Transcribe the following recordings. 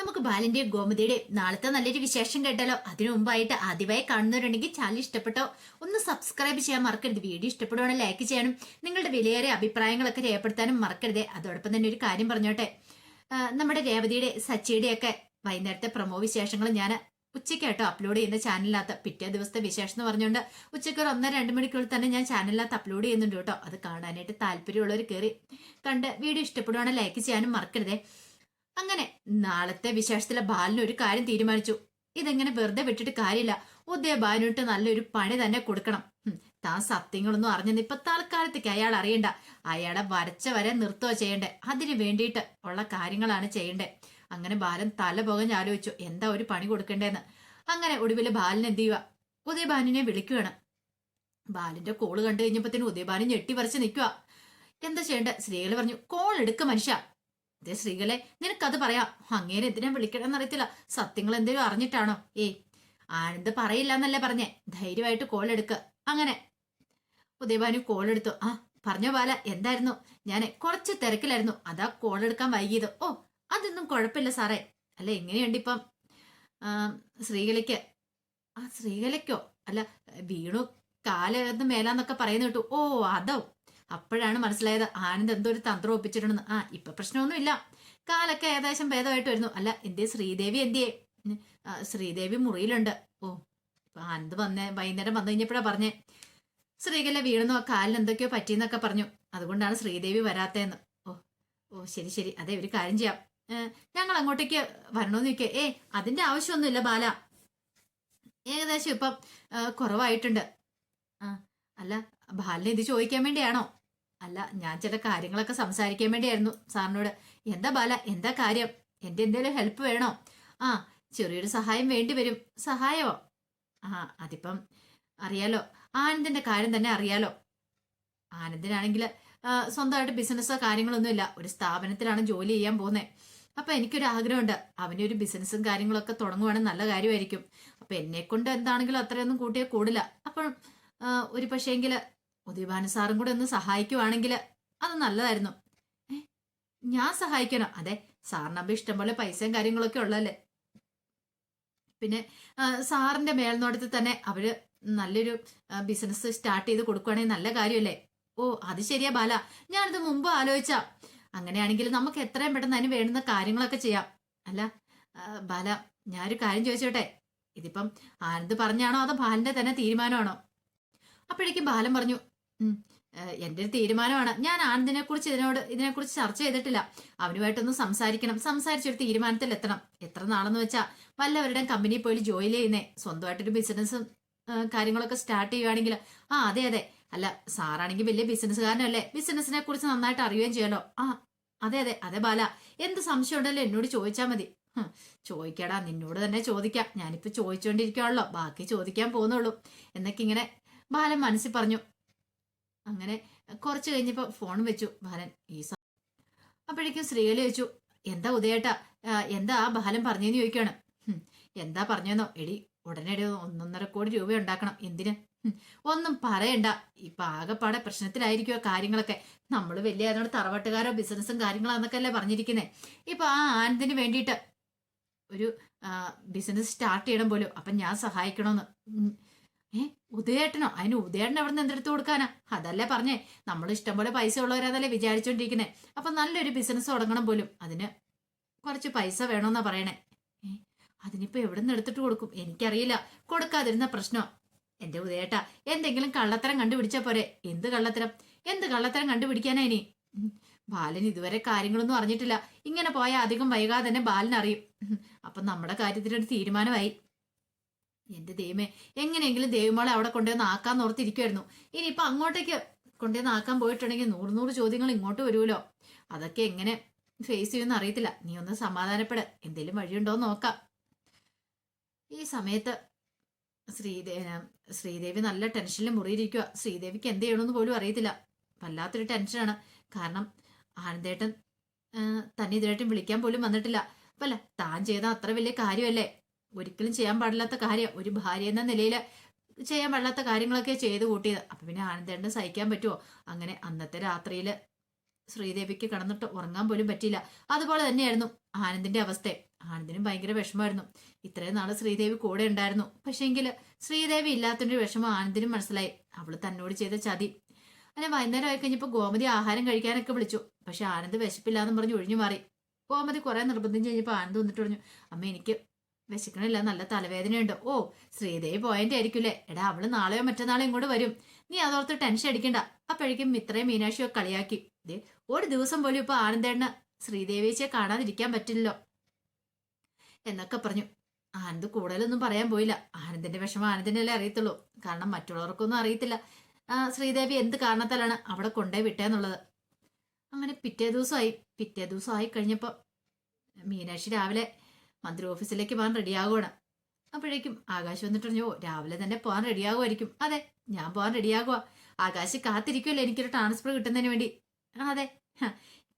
നമുക്ക് ബാലിന്റെയും ഗോമതിയുടെയും നാളത്തെ നല്ലൊരു വിശേഷം കേട്ടാലോ? അതിനു മുമ്പായിട്ട് ആദ്യമായി കാണുന്നവരുണ്ടെങ്കിൽ ചാനൽ ഇഷ്ടപ്പെട്ടോ ഒന്ന് സബ്സ്ക്രൈബ് ചെയ്യാൻ മറക്കരുത്. വീഡിയോ ഇഷ്ടപ്പെടുവാണെങ്കിൽ ലൈക്ക് ചെയ്യണം നിങ്ങളുടെ വിലയേറെ അഭിപ്രായങ്ങളൊക്കെ രേഖപ്പെടുത്താനും മറക്കരുത്. അതോടൊപ്പം തന്നെ ഒരു കാര്യം പറഞ്ഞോട്ടെ. നമ്മുടെ രേവതിയുടെ സച്ചിയുടെയൊക്കെ വൈകുന്നേരത്തെ പ്രമോ വിശേഷങ്ങൾ ഞാൻ ഉച്ചയ്ക്ക് കേട്ടോ അപ്ലോഡ് ചെയ്യുന്ന ചാനലിനകത്ത് പിറ്റേ ദിവസത്തെ വിശേഷം എന്ന് പറഞ്ഞുകൊണ്ട് ഉച്ചയ്ക്ക് ഒരു ഒന്നര രണ്ട് മണിക്കുള്ളിൽ തന്നെ ഞാൻ ചാനലിനകത്ത് അപ്ലോഡ് ചെയ്യുന്നുണ്ട് കേട്ടോ. അത് കാണാനായിട്ട് താല്പര്യമുള്ളവർ കയറി കണ്ട് വീഡിയോ ഇഷ്ടപ്പെടുവാണെങ്കിൽ ലൈക്ക് ചെയ്യാനും മറക്കരുതേ. അങ്ങനെ നാളത്തെ വിശേഷത്തിലെ ബാലിന് ഒരു കാര്യം തീരുമാനിച്ചു. ഇതെങ്ങനെ വെറുതെ വിട്ടിട്ട് കാര്യമില്ല. ഉദയ ബാലിനിട്ട് നല്ലൊരു പണി തന്നെ കൊടുക്കണം. താൻ സത്യങ്ങളൊന്നും അറിഞ്ഞെന്ന് ഇപ്പൊ തൽക്കാലത്തേക്ക് അയാൾ അറിയണ്ട. അയാളെ വരച്ച വരെ നിർത്തുക ചെയ്യണ്ടേ. അതിന് വേണ്ടിയിട്ട് ഉള്ള കാര്യങ്ങളാണ് ചെയ്യണ്ടേ. അങ്ങനെ ബാലൻ തല പുകഞ്ഞ് ആലോചിച്ചു എന്താ ഒരു പണി കൊടുക്കണ്ടേന്ന്. അങ്ങനെ ഒടുവിൽ ബാലൻ എന്ത് ചെയ്യുക ഉദയബാലിനെ വിളിക്കുകയാണ്. ബാലിന്റെ കോൾ കണ്ടു തന്നെ ഉദയബാലൻ ഞെട്ടി പറിച്ച് നിൽക്കുക എന്താ ചെയ്യണ്ടേ? സ്ത്രീകൾ പറഞ്ഞു കോൾ എടുക്ക മനുഷ്യ. അതേ സ്ത്രീകളെ നിനക്കത് പറയാം. അങ്ങേരെ എന്തിനാ വിളിക്കണമെന്ന് അറിയത്തില്ല. സത്യങ്ങൾ എന്തേലും അറിഞ്ഞിട്ടാണോ? ഏയ് ആനന്ദ് പറയില്ല എന്നല്ലേ പറഞ്ഞേ. ധൈര്യമായിട്ട് കോൾ എടുക്ക. അങ്ങനെ. ഉദയഭാനു കോൾ എടുത്തു. ആ പറഞ്ഞോ ബാല എന്തായിരുന്നു? ഞാൻ കുറച്ച് തിരക്കിലായിരുന്നു. അതാ കോൾ എടുക്കാൻ വൈകിയത്. ഓ അതൊന്നും കുഴപ്പമില്ല സാറേ. അല്ല എങ്ങനെയുണ്ട് ഇപ്പം? ശ്രീകലയ്ക്ക്. ആ ശ്രീകലയ്ക്കോ? അല്ല വീണു കാലന്ന് മേലാന്നൊക്കെ പറയുന്ന കേട്ടു. ഓ അതോ? അപ്പോഴാണ് മനസ്സിലായത് ആനന്ദ് എന്തോ ഒരു തന്ത്രം ഒപ്പിച്ചിട്ടുണ്ട് ആ ഇപ്പൊ പ്രശ്നമൊന്നുമില്ല. കാലൊക്കെ ഏകദേശം ഭേദമായിട്ട് വരുന്നു. അല്ല എന്തേ ശ്രീദേവി എന്തിയേ? ശ്രീദേവി മുറിയിലുണ്ട്. ഓ ഇപ്പൊ ആനന്ദ് വന്നേ വൈകുന്നേരം വന്നു കഴിഞ്ഞപ്പോഴാ പറഞ്ഞേ. ശ്രീകല വീണെന്നോ കാലിന് എന്തൊക്കെയോ പറ്റിയെന്നൊക്കെ പറഞ്ഞു. അതുകൊണ്ടാണ് ശ്രീദേവി വരാത്തേന്ന്. ഓ ഓ ശരി ശരി. അതെ ഒരു കാര്യം ചെയ്യാം. ഞങ്ങൾ അങ്ങോട്ടേക്ക് വരണമെന്ന് ചോദിക്കേ. ഏ അതിന്റെ ആവശ്യമൊന്നുമില്ല ബാല. ഏകദേശം ഇപ്പം കുറവായിട്ടുണ്ട്. അല്ല ബാലിനെ ഇത് ചോദിക്കാൻ വേണ്ടിയാണോ? അല്ല ഞാൻ ചില കാര്യങ്ങളൊക്കെ സംസാരിക്കാൻ വേണ്ടിയായിരുന്നു. സാറിനോട് എന്താ ബാല എന്താ കാര്യം? എന്റെ എന്തെങ്കിലും ഹെൽപ്പ് വേണോ? ആ ചെറിയൊരു സഹായം വേണ്ടി വരും. സഹായമോ? ആ അതിപ്പം അറിയാലോ. ആനന്ദിന്റെ കാര്യം തന്നെ അറിയാലോ. ആനന്ദിനാണെങ്കിൽ സ്വന്തമായിട്ട് ബിസിനസ്സോ കാര്യങ്ങളൊന്നുമില്ല ഒരു സ്ഥാപനത്തിലാണ് ജോലി ചെയ്യാൻ പോകുന്നത് അപ്പൊ എനിക്കൊരു ആഗ്രഹമുണ്ട്. അവനൊരു ഒരു ബിസിനസ്സും കാര്യങ്ങളൊക്കെ തുടങ്ങുവാണെങ്കിൽ നല്ല കാര്യമായിരിക്കും. അപ്പൊ എന്നെ കൊണ്ട് എന്താണെങ്കിലും അത്രയൊന്നും കൂട്ടിയേ കൂടില്ല. അപ്പം ഒരു പക്ഷേങ്കിൽ ഉദയഭാനു സാറും കൂടെ ഒന്ന് സഹായിക്കുവാണെങ്കിൽ അത് നല്ലതായിരുന്നു. ഞാൻ സഹായിക്കണം. അതെ സാറിനപ്പം ഇഷ്ടംപോലെ പൈസയും കാര്യങ്ങളൊക്കെ ഉള്ളല്ലേ പിന്നെ സാറിന്റെ മേൽനോട്ടത്തിൽ തന്നെ അവർ നല്ലൊരു ബിസിനസ് സ്റ്റാർട്ട് ചെയ്ത് കൊടുക്കുകയാണെങ്കിൽ നല്ല കാര്യമല്ലേ? ഓ അത് ശരിയാ ബാല. ഞാനിത് മുമ്പ് ആലോചിച്ച. അങ്ങനെയാണെങ്കിൽ നമുക്ക് എത്രയും പെട്ടെന്ന് അതിന് വേണ്ടുന്ന കാര്യങ്ങളൊക്കെ ചെയ്യാം. അല്ല ബാല ഞാനൊരു കാര്യം ചോദിച്ചോട്ടെ? ഇതിപ്പം ആനന്ദ് പറഞ്ഞാണോ അതോ ബാലന്റെ തന്നെ തീരുമാനമാണോ? അപ്പോഴേക്കും ബാലൻ പറഞ്ഞു "ഉം, ആ, എന്റെ ഒരു തീരുമാനമാണ്. ഞാൻ ആനന്ദിനെ കുറിച്ച് ഇതിനോട് ഇതിനെക്കുറിച്ച് ചർച്ച ചെയ്തിട്ടില്ല. അവനുമായിട്ടൊന്ന് സംസാരിക്കണം. സംസാരിച്ചൊരു തീരുമാനത്തിൽ എത്തണം എത്ര നാളെന്ന് വെച്ചാ വല്ലവരുടെയും കമ്പനിയിൽ പോയി ജോലി ചെയ്യുന്നേ. സ്വന്തമായിട്ടൊരു ബിസിനസ്സും കാര്യങ്ങളൊക്കെ സ്റ്റാർട്ട് ചെയ്യുവാണെങ്കിൽ ആ അതെ അതെ. അല്ല സാറാണെങ്കിൽ വലിയ ബിസിനസ്സുകാരനല്ലേ ബിസിനസ്സിനെ കുറിച്ച് നന്നായിട്ട് അറിയുകയും ചെയ്യണോ? ആ അതെ അതെ. അതെ ബാല. എന്ത് സംശയം ഉണ്ടല്ലോ എന്നോട് ചോദിച്ചാൽ മതി. ചോദിക്കടാ നിന്നോട് തന്നെ ചോദിക്കാം. ഞാനിപ്പോ ചോദിച്ചുകൊണ്ടിരിക്കുകയാണല്ലോ ബാക്കി ചോദിക്കാൻ പോകുന്നുള്ളൂ. എന്നൊക്കെ ഇങ്ങനെ ബാലൻ മനസ്സിൽ പറഞ്ഞു. അങ്ങനെ കുറച്ച് കഴിഞ്ഞപ്പോൾ ഫോൺ വെച്ചു ബാലൻ ഈ അപ്പോഴേക്കും ശ്രീകലി ചോദിച്ചു എന്താ ഉദയേട്ടാ എന്താ ആ ബാലൻ പറഞ്ഞെന്ന് ചോദിക്കുകയാണ്? എന്താ പറഞ്ഞെന്നോ? എടി ഉടനെ ഒന്നൊന്നര കോടി രൂപ ഉണ്ടാക്കണം എന്തിന്? ഒന്നും പറയണ്ട ഇപ്പൊ ആകെപ്പാടെ പ്രശ്നത്തിലായിരിക്കുമോ കാര്യങ്ങളൊക്കെ. നമ്മൾ വലിയ അതിനോട് തറവാട്ടുകാരോ ബിസിനസ്സും കാര്യങ്ങളാന്നൊക്കെ അല്ലേ പറഞ്ഞിരിക്കുന്നത് ഇപ്പൊ ആ ആനന്ദിന് വേണ്ടിയിട്ട് ഒരു ബിസിനസ് സ്റ്റാർട്ട് ചെയ്യണം പോലും അപ്പം ഞാൻ സഹായിക്കണമെന്ന്. ഏ ഉദയേട്ടനോ? അതിന് ഉദയേട്ടൻ അവിടെ നിന്ന് എന്തെടുത്ത് കൊടുക്കാനാ? അതല്ലേ പറഞ്ഞേ. നമ്മൾ ഇഷ്ടംപോലെ പൈസ ഉള്ളവരതല്ലേ വിചാരിച്ചോണ്ടിരിക്കുന്നേ. അപ്പൊ നല്ലൊരു ബിസിനസ് തുടങ്ങണം പോലും. അതിന് കുറച്ച് പൈസ വേണമെന്നാ പറയണേ. ഏ അതിനിപ്പോ എവിടെ നിന്ന് എടുത്തിട്ട് കൊടുക്കും? എനിക്കറിയില്ല. കൊടുക്കാതിരുന്ന പ്രശ്നം? എന്റെ ഉദയേട്ട എന്തെങ്കിലും കള്ളത്തരം കണ്ടുപിടിച്ചാ പോരെ. എന്ത് കള്ളത്തരം? എന്ത് കള്ളത്തരം കണ്ടുപിടിക്കാനാ ഇനി. ബാലൻ ഇതുവരെ കാര്യങ്ങളൊന്നും അറിഞ്ഞിട്ടില്ല. ഇങ്ങനെ പോയാൽ അധികം വൈകാതെ തന്നെ ബാലൻ അറിയും. അപ്പൊ നമ്മുടെ കാര്യത്തിലൊരു തീരുമാനമായി. എന്റെ ദൈവമേ എങ്ങനെയെങ്കിലും ദൈവമാളെ അവിടെ കൊണ്ടുവന്ന് ആക്കാൻ ഓർത്തിരിക്കുമായിരുന്നു ഇനിയിപ്പൊ അങ്ങോട്ടേക്ക് കൊണ്ടുവന്ന് ആക്കാൻ പോയിട്ടുണ്ടെങ്കിൽ നൂറ് നൂറ് ചോദ്യങ്ങൾ ഇങ്ങോട്ട് വരുമല്ലോ. അതൊക്കെ എങ്ങനെ ഫേസ് ചെയ്യുമെന്ന് അറിയത്തില്ല. നീ ഒന്ന് സമാധാനപ്പെട്. എന്തെങ്കിലും വഴിയുണ്ടോ എന്ന് നോക്കാം. ഈ സമയത്ത് ശ്രീദേവ ശ്രീദേവി നല്ല ടെൻഷനിൽ മുറിയിരിക്കുക ശ്രീദേവിക്ക് എന്ത് ചെയ്യണമെന്ന് പോലും അറിയത്തില്ല. വല്ലാത്തൊരു ടെൻഷനാണ് കാരണം ആനന്ദേട്ടൻ തന്നെ ഇതുവരായിട്ടും വിളിക്കാൻ പോലും വന്നിട്ടില്ല. അപ്പല്ല താൻ ചെയ്ത അത്ര വലിയ കാര്യമല്ലേ? ഒരിക്കലും ചെയ്യാൻ പാടില്ലാത്ത കാര്യം. ഒരു ഭാര്യ എന്ന നിലയിൽ ചെയ്യാൻ പാടില്ലാത്ത കാര്യങ്ങളൊക്കെ ചെയ്ത് കൂട്ടിയത്. അപ്പൊ പിന്നെ ആനന്ദേട്ടൻ സഹിക്കാൻ പറ്റുമോ അങ്ങനെ അന്നത്തെ രാത്രിയിൽ ശ്രീദേവിക്ക് കിടന്നിട്ട് ഉറങ്ങാൻ പോലും പറ്റിയില്ല. അതുപോലെ തന്നെയായിരുന്നു ആനന്ദിന്റെ അവസ്ഥ. ആനന്ദിനും ഭയങ്കര വിഷമമായിരുന്നു. ഇത്രയും നാൾ ശ്രീദേവി കൂടെ ഉണ്ടായിരുന്നു. പക്ഷേങ്കിൽ ശ്രീദേവി ഇല്ലാത്തൊരു വിഷമം ആനന്ദിനും മനസ്സിലായി. അവൾ തന്നോട് ചെയ്ത ചതി. അങ്ങനെ വൈകുന്നേരം ആയി കഴിഞ്ഞപ്പോൾ ഗോമതി ആഹാരം കഴിക്കാനൊക്കെ വിളിച്ചു. പക്ഷെ ആനന്ദ് വിശപ്പില്ലാന്ന് പറഞ്ഞ് ഒഴിഞ്ഞു മാറി. ഗോമതി കുറെ നിർബന്ധം കഴിഞ്ഞപ്പോൾ ആനന്ദ് വന്നിട്ട് പറഞ്ഞു അമ്മ എനിക്ക് വിശക്കണില്ല നല്ല തലവേദനയുണ്ട്. ഓ ശ്രീദേവി പോയിന്റ് ആയിരിക്കില്ലേ എടാ അവൾ നാളെയോ മറ്റന്നാളോ ഇങ്ങോട്ട് വരും. നീ അതോർത്ത് ടെൻഷൻ അടിക്കണ്ട. അപ്പോഴേക്കും മിത്രയും മീനാക്ഷിയോ കളിയാക്കി. ദേ ഒരു ദിവസം പോലും ഇപ്പൊ ആനന്ദേണ്ണ ശ്രീദേവിയെ കാണാതിരിക്കാൻ പറ്റില്ലല്ലോ. എന്നൊക്കെ പറഞ്ഞു. ആനന്ദ് കൂടുതലൊന്നും പറയാൻ പോയില്ല. ആനന്ദിന്റെ വിഷമം ആനന്ദിനല്ലേ അറിയത്തുള്ളൂ. കാരണം മറ്റുള്ളവർക്കൊന്നും അറിയത്തില്ല. ശ്രീദേവി എന്ത് കാരണത്താലാണ് അവിടെ കൊണ്ടുപോയി വിട്ടേന്നുള്ളത്? അങ്ങനെ പിറ്റേ ദിവസമായി. പിറ്റേ ദിവസം ആയി കഴിഞ്ഞപ്പോൾ മീനാക്ഷി രാവിലെ മന്ത്രി ഓഫീസിലേക്ക് പോകാൻ റെഡിയാകുവാണ്. അപ്പോഴേക്കും ആകാശ് വന്നിട്ട് രാവിലെ തന്നെ പോകാൻ റെഡിയാകുമായിരിക്കും. അതെ ഞാൻ പോകാൻ റെഡിയാകുക ആകാശ് കാത്തിരിക്കുമല്ലോ എനിക്കൊരു ട്രാൻസ്ഫർ കിട്ടുന്നതിന് വേണ്ടി. അതെ.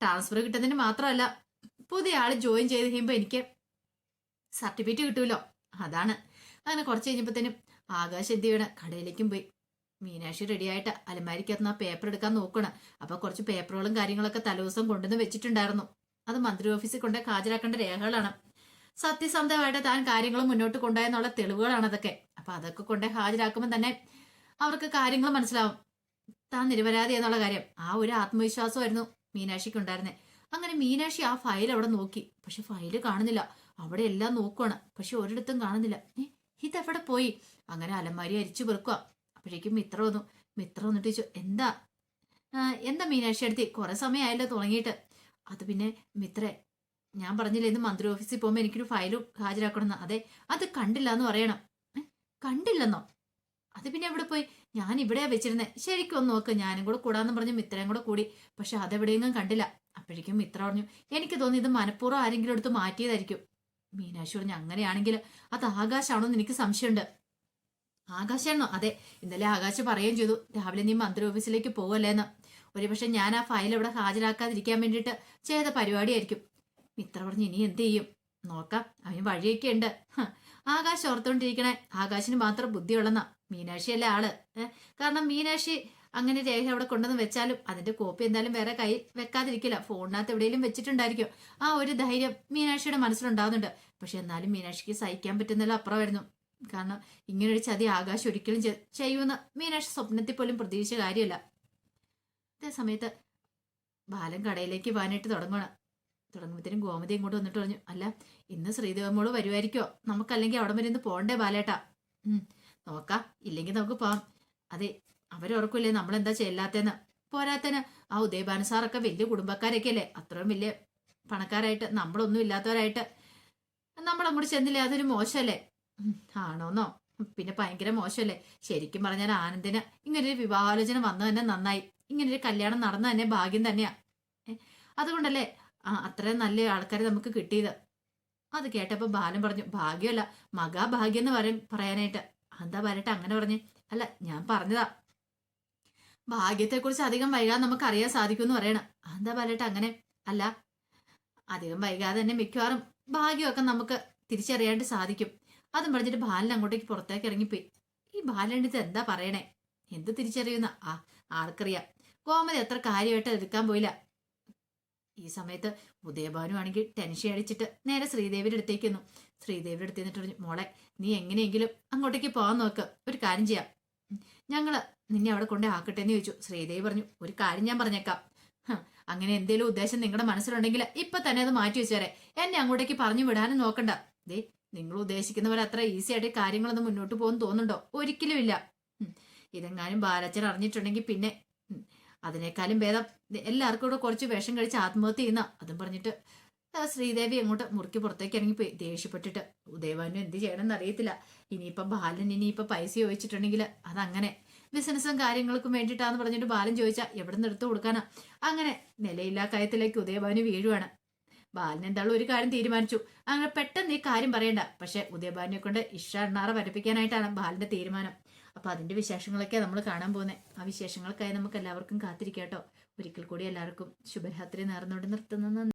ട്രാൻസ്ഫർ കിട്ടുന്നതിന് മാത്രമല്ല പുതിയ ആൾ ജോയിൻ ചെയ്ത് കഴിയുമ്പോൾ എനിക്ക് സർട്ടിഫിക്കറ്റ് കിട്ടുമല്ലോ അതാണ്. അങ്ങനെ കുറച്ച് കഴിഞ്ഞപ്പോഴത്തേനും ആകാശ് എന്ത് ചെയ്യണം? കടയിലേക്കും പോയി. മീനാക്ഷി റെഡിയായിട്ട് അലമാരിക്കകത്ത് ആ പേപ്പർ എടുക്കാൻ നോക്കണം അപ്പൊ കുറച്ച് പേപ്പറുകളും കാര്യങ്ങളൊക്കെ തലേദിവസം കൊണ്ടുവന്ന് വെച്ചിട്ടുണ്ടായിരുന്നു. അത് മന്ത്രി ഓഫീസിൽ കൊണ്ട് ഹാജരാക്കേണ്ട രേഖകളാണ്. സത്യസന്ധമായിട്ട് താൻ കാര്യങ്ങൾ മുന്നോട്ട് കൊണ്ടുപോയെന്നുള്ള തെളിവുകളാണ് അതൊക്കെ. അപ്പൊ അതൊക്കെ കൊണ്ട് ഹാജരാക്കുമ്പോൾ തന്നെ അവർക്ക് കാര്യങ്ങൾ മനസ്സിലാവും. താൻ നിരപരാധി എന്നുള്ള കാര്യം. ആ ഒരു ആത്മവിശ്വാസമായിരുന്നു മീനാക്ഷിക്ക് ഉണ്ടായിരുന്നത് അങ്ങനെ മീനാക്ഷി ആ ഫയൽ അവിടെ നോക്കി. പക്ഷെ ഫയൽ കാണുന്നില്ല. അവിടെ എല്ലാം നോക്കുവാണ്. പക്ഷെ ഒരിടത്തും കാണുന്നില്ല. ഇത് എവിടെ പോയി? അങ്ങനെ അലമാരി അരിച്ചു പെറുക്കുക അപ്പോഴേക്കും മിത്ര വന്നു. മിത്ര വന്നിട്ട് ചോദിച്ചു എന്താ? എന്താ മീനാക്ഷി അടുത്ത്? കുറെ സമയമായല്ലോ തുടങ്ങിയിട്ട്. അത് പിന്നെ മിത്രേ ഞാൻ പറഞ്ഞില്ല ഇന്ന് മന്ത്രി ഓഫീസിൽ പോകുമ്പോൾ എനിക്കൊരു ഫയൽ ഹാജരാക്കണമെന്ന്. അതെ അത് കണ്ടില്ല എന്ന് പറയണം കണ്ടില്ലെന്നോ? അത് പിന്നെ എവിടെ പോയി? ഞാൻ ഇവിടെയാ വെച്ചിരുന്നത് ശരിക്കും ഒന്ന് നോക്ക് ഞാനും കൂടെ കൂടാന്ന് പറഞ്ഞ് മിത്രയും കൂടെ കൂടി. പക്ഷെ അതെവിടെയെങ്കിലും കണ്ടില്ല. അപ്പോഴേക്കും മിത്ര പറഞ്ഞു എനിക്ക് തോന്നി ഇത് മനഃപൂർവം ആരെങ്കിലും എടുത്ത് മാറ്റിയതായിരിക്കും. മീനാക്ഷി പറഞ്ഞു അങ്ങനെയാണെങ്കിൽ അത് ആകാശാണോ എന്ന് എനിക്ക് സംശയമുണ്ട്. ആകാശാണോ? അതെ ഇന്നലെ ആകാശ് പറയുകയും ചെയ്തു രാവിലെ നീ മന്ത്രി ഓഫീസിലേക്ക് പോവല്ലേന്ന്. ഒരുപക്ഷെ ഞാൻ ആ ഫയൽ ഇവിടെ ഹാജരാക്കാതിരിക്കാൻ വേണ്ടിയിട്ട് ചെയ്ത പരിപാടിയായിരിക്കും. മിത്ര പറഞ്ഞു ഇനി എന്ത് ചെയ്യും? നോക്കാം. അവന് വഴിയൊക്കെ ഉണ്ട്. ആകാശം ഓർത്തോണ്ടിരിക്കണേ. ആകാശിന് മാത്രം ബുദ്ധിയുള്ളെന്നാ. മീനാക്ഷിയല്ലേ ആൾ. കാരണം മീനാക്ഷി അങ്ങനെ രേഖ അവിടെ കൊണ്ടുവന്ന് വെച്ചാലും അതിന്റെ കോപ്പി എന്തായാലും വേറെ കയ്യിൽ വെക്കാതിരിക്കില്ല. ഫോണിനകത്ത് എവിടെയെങ്കിലും വെച്ചിട്ടുണ്ടായിരിക്കും. ആ ഒരു ധൈര്യം മീനാക്ഷിയുടെ മനസ്സിലുണ്ടാവുന്നുണ്ട്. പക്ഷെ എന്നാലും മീനാക്ഷിക്ക് സഹിക്കാൻ പറ്റുന്നതിലും അപ്പുറമായിരുന്നു. കാരണം ഇങ്ങനൊരു ചതി ആകാശം ഒരിക്കലും ചെയ്യുമെന്ന് മീനാക്ഷി സ്വപ്നത്തിൽ പോലും പ്രതീക്ഷിച്ച കാര്യമല്ല. അതേ സമയത്ത് ബാലൻ കടയിലേക്ക് പോകാനായിട്ട് തുടങ്ങണം തുടങ്ങുമ്പോഴത്തേനും ഗോമതി ഇങ്ങോട്ട് വന്നിട്ട് പറഞ്ഞു അല്ല ഇന്ന് ശ്രീദേവമോൾ വരുമായിരിക്കോ നമുക്കല്ലെങ്കിൽ അവിടെ വരെ ഇന്ന് പോകണ്ടേ ബാലേട്ടാ. നോക്കാം ഇല്ലെങ്കിൽ നമുക്ക് പോവാം. അതെ അവരോർക്കില്ലേ നമ്മളെന്താ ചെല്ലാത്തേന്ന്? പോരാത്തേന്? ആ ഉദയഭാനു സാറൊക്കെ വലിയ കുടുംബക്കാരൊക്കെ അല്ലേ അത്രയും വലിയ പണക്കാരായിട്ട് നമ്മളൊന്നും ഇല്ലാത്തവരായിട്ട്. നമ്മളങ്ങോട്ട് ചെന്നില്ലേ? അതൊരു മോശമല്ലേ? ആണോന്നോ? പിന്നെ ഭയങ്കര മോശമല്ലേ? ശരിക്കും പറഞ്ഞാൽ ആനന്ദിന് ഇങ്ങനൊരു വിവാഹാലോചന വന്നു തന്നെ നന്നായി. ഇങ്ങനൊരു കല്യാണം നടന്നു തന്നെ ഭാഗ്യം തന്നെയാ. അതുകൊണ്ടല്ലേ ആ അത്രയും നല്ല ആൾക്കാരെ നമുക്ക് കിട്ടിയത്. അത് കേട്ടപ്പോൾ ബാലൻ പറഞ്ഞു ഭാഗ്യമല്ല മകാഭാഗ്യം എന്ന് പറയും പറയാനായിട്ട്. എന്താ പറയട്ടെ അങ്ങനെ പറഞ്ഞു? അല്ല ഞാൻ പറഞ്ഞതാ. ഭാഗ്യത്തെക്കുറിച്ച് അധികം വൈകാതെ നമുക്ക് അറിയാൻ സാധിക്കും എന്ന് പറയണം. എന്താ പറയട്ടെ അങ്ങനെ? അല്ല അധികം വൈകാതെ തന്നെ മിക്കവാറും ഭാഗ്യമൊക്കെ നമുക്ക് തിരിച്ചറിയാണ്ട് സാധിക്കും. അതും പറഞ്ഞിട്ട് ബാലൻ അങ്ങോട്ടേക്ക് പുറത്തേക്ക് ഇറങ്ങിപ്പോയി. ഈ ബാലന്റെ ഇത് എന്താ പറയണേ? എന്ത് തിരിച്ചറിയുന്ന? ആ ആൾക്കറിയാം. കോമതി അത്ര കാര്യമായിട്ട് എടുക്കാൻ പോയില്ല. ഈ സമയത്ത് ഉദയഭാനു ആണെങ്കിൽ ടെൻഷൻ അടിച്ചിട്ട് നേരെ ശ്രീദേവിയുടെ അടുത്തേക്ക് വന്നു ശ്രീദേവിയുടെ അടുത്ത് നിന്നിട്ട് പറഞ്ഞു മോളെ നീ എങ്ങനെയെങ്കിലും അങ്ങോട്ടേക്ക് പോകാൻ നോക്ക്. ഒരു കാര്യം ചെയ്യാം. ഞങ്ങൾ നിന്നെ അവിടെ കൊണ്ടേ ആക്കട്ടെ എന്ന് ചോദിച്ചു. ശ്രീദേവി പറഞ്ഞു ഒരു കാര്യം ഞാൻ പറഞ്ഞേക്കാം. അങ്ങനെ എന്തെങ്കിലും ഉദ്ദേശം നിങ്ങളുടെ മനസ്സിലുണ്ടെങ്കിൽ ഇപ്പൊ തന്നെ അത് മാറ്റി വെച്ചേരെ എന്നെ അങ്ങോട്ടേക്ക് പറഞ്ഞു വിടാനും നോക്കണ്ട. ദേ നിങ്ങൾ ഉദ്ദേശിക്കുന്നവർ അത്ര ഈസി ആയിട്ട് കാര്യങ്ങളൊന്നും മുന്നോട്ട് പോകുന്നു തോന്നുന്നുണ്ടോ? ഒരിക്കലും ഇല്ല. ഇതെങ്ങാനും ബാലച്ചൻ അറിഞ്ഞിട്ടുണ്ടെങ്കിൽ പിന്നെ അതിനേക്കാളും ഭേദം. എല്ലാവർക്കും കൂടെ കുറച്ച് വിഷം കഴിച്ച് ആത്മഹത്യ ചെയ്യുന്ന അതും പറഞ്ഞിട്ട് ശ്രീദേവി അങ്ങോട്ട് മുറുക്കി പുറത്തേക്ക് ഇറങ്ങിപ്പോയി. ദേഷ്യപ്പെട്ടിട്ട് ഉദയവാനും എന്ത് ചെയ്യണമെന്ന് അറിയത്തില്ല. ഇനിയിപ്പം ബാലൻ ഇനിയിപ്പം പൈസ ചോദിച്ചിട്ടുണ്ടെങ്കിൽ അതങ്ങനെ ബിസിനസ്സും കാര്യങ്ങൾക്കും വേണ്ടിയിട്ടാന്ന് പറഞ്ഞിട്ട് ബാലൻ ചോദിച്ചാൽ എവിടെ നിന്ന് എടുത്തു കൊടുക്കാനാ? അങ്ങനെ നിലയില്ലാ കാര്യത്തിലേക്ക് ഉദയഭാനു വീഴുവാണ്. ബാലൻ എന്താളും ഒരു കാര്യം തീരുമാനിച്ചു. അങ്ങനെ പെട്ടെന്ന് ഈ കാര്യം പറയണ്ട. പക്ഷെ ഉദയഭാനുയെ കൊണ്ട് ഇഷ്ട വരപ്പിക്കാനായിട്ടാണ് ബാലന്റെ തീരുമാനം. അപ്പൊ അതിന്റെ വിശേഷങ്ങളൊക്കെ നമ്മൾ കാണാൻ പോകുന്നത് ആ വിശേഷങ്ങൾക്കായി നമുക്ക് എല്ലാവർക്കും കാത്തിരിക്കാട്ടോ. ഒരിക്കൽ കൂടി എല്ലാവർക്കും ശുഭരാത്രി നേർന്നുകൊണ്ട് നിർത്തുന്നു.